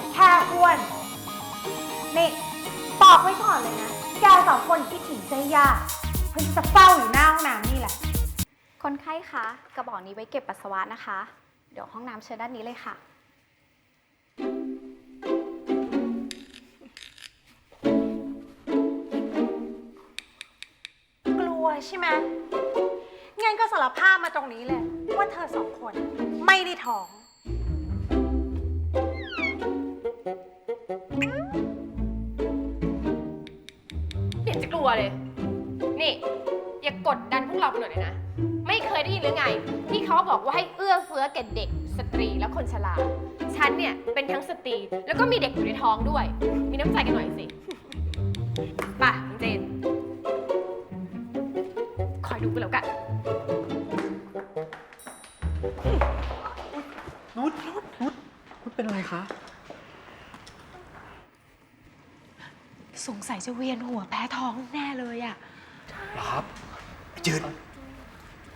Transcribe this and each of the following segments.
ว่าแค่อ้วนนี่บอกไว้ก่อนเลยนะ แกสองคนคิดถึงใจยากเพิ่งจะเฝ้าอยู่หน้าห้องน้ำนี่แหละ คนไข้คะกระบอกนี้ไว้เก็บปัสสาวะนะคะ เดี๋ยวห้องน้ำเชิญด้านนี้เลยค่ะ กลัวใช่ไหมงั้นก็สารภาพมาตรงนี้เลย ว่าเธอสองคนไม่ได้ท้อง เลย นี่ อย่ากกดดันพวกเราไปหน่อยเลยนะ ไม่เคยได้ยินหรือไง ที่เขาบอกว่าให้เอื้อเฟื้อแก่เด็ก สตรีและคนชราฉันเนี่ยเป็นทั้งสตรีแล้วก็มีเด็กอยู่ในท้องด้วย มีน้ำใจกันหน่อยสิไป่ะเจนคอยดูกันแล้วกัน นุชนุชนุชนุชเป็นอะไรคะ สงสัยจะเวียนหัวแพ้ท้องแน่เลยอะครับไปจืด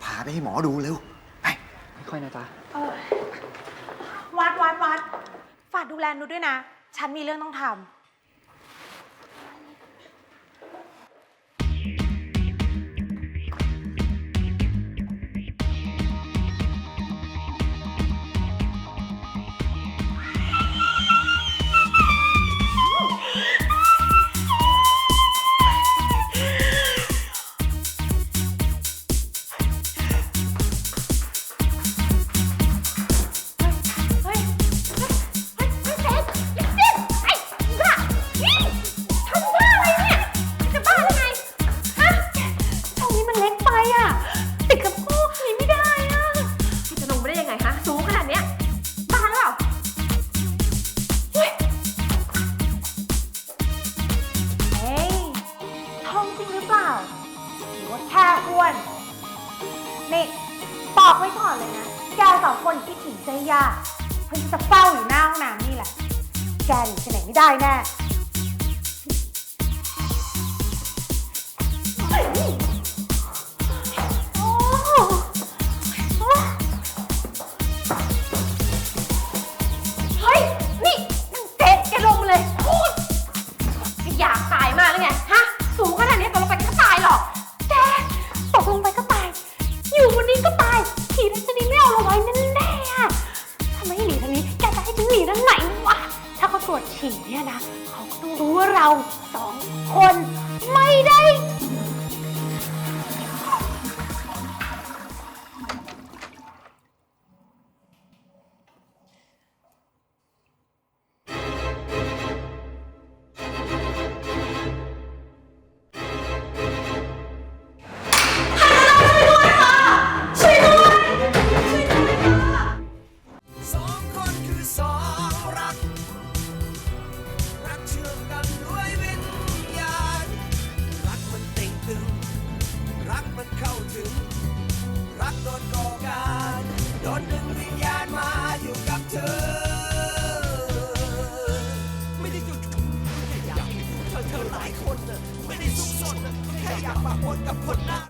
พาไปให้หมอดูเร็ว ไป ไม่ค่อยนะจ๊ะวัดวัดวัดฝากดูแลนุชด้วยนะ ฉันมีเรื่องต้องทำ นี่บอกไว้ก่อนเลยนะ แกสองคนคิดถึงใจยากเพิ่งจะเฝ้าอยู่หน้าห้องน้ำนี่แหละ แกหนีไปไหนไม่ได้แน่าเขาตรวจฉี่เนี่ยนะ เขาก็ต้องรู้ว่าเราสองคน รักโดนโกงการโดนดึงวิญญาณมาอยู่กับเธอ ไม่ได้หยุดแค่อยากมีเธอเธอหลายคนน่ะไม่ได้ซุกซนน่ะแค่อยากมาพนกับคนหน้า